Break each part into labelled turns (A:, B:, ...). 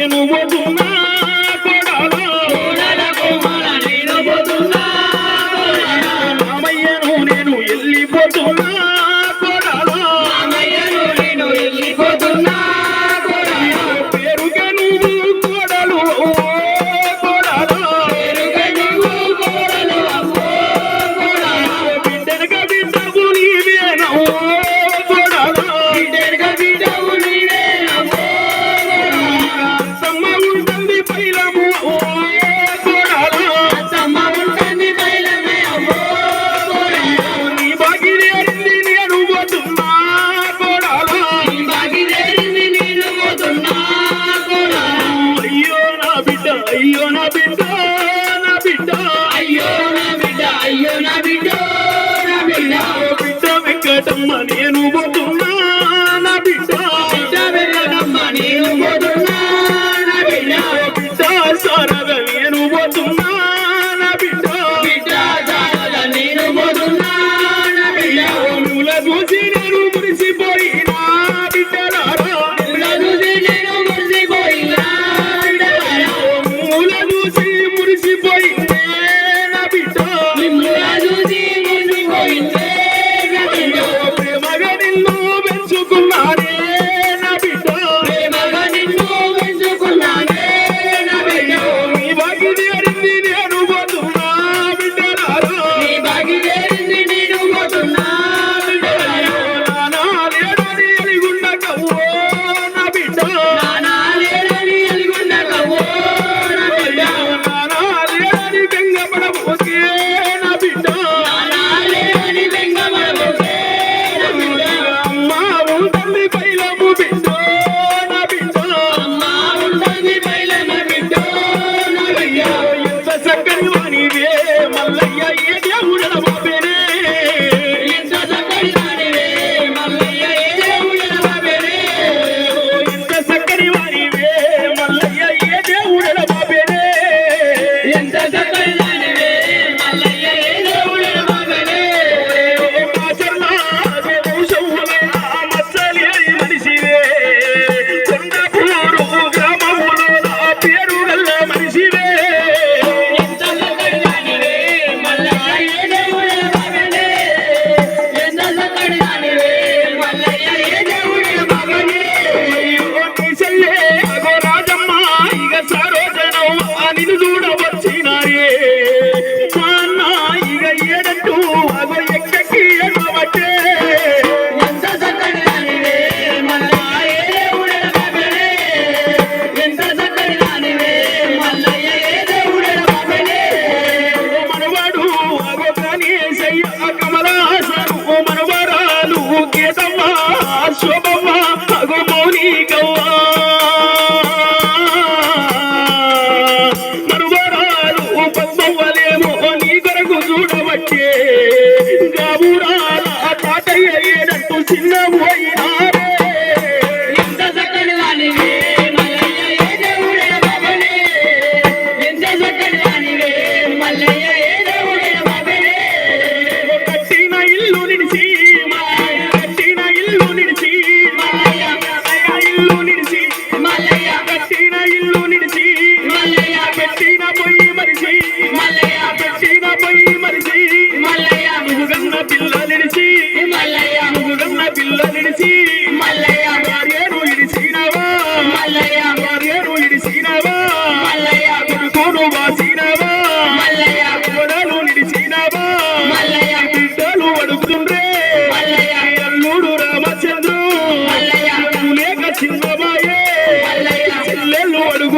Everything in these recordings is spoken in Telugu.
A: in a world of
B: అయ్యో నా బిడ్డ నా బిడ్డ
A: బిడ్డ వెంకటమ్మ నేను ഇത് ചൂടാവും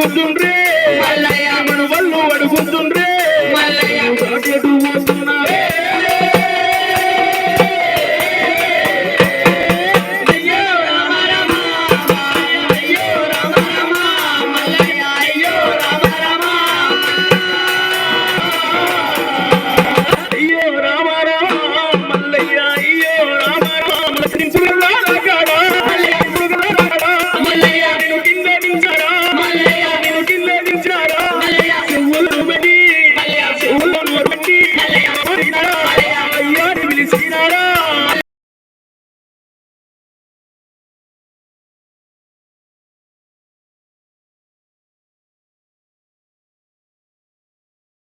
A: குடுன்றே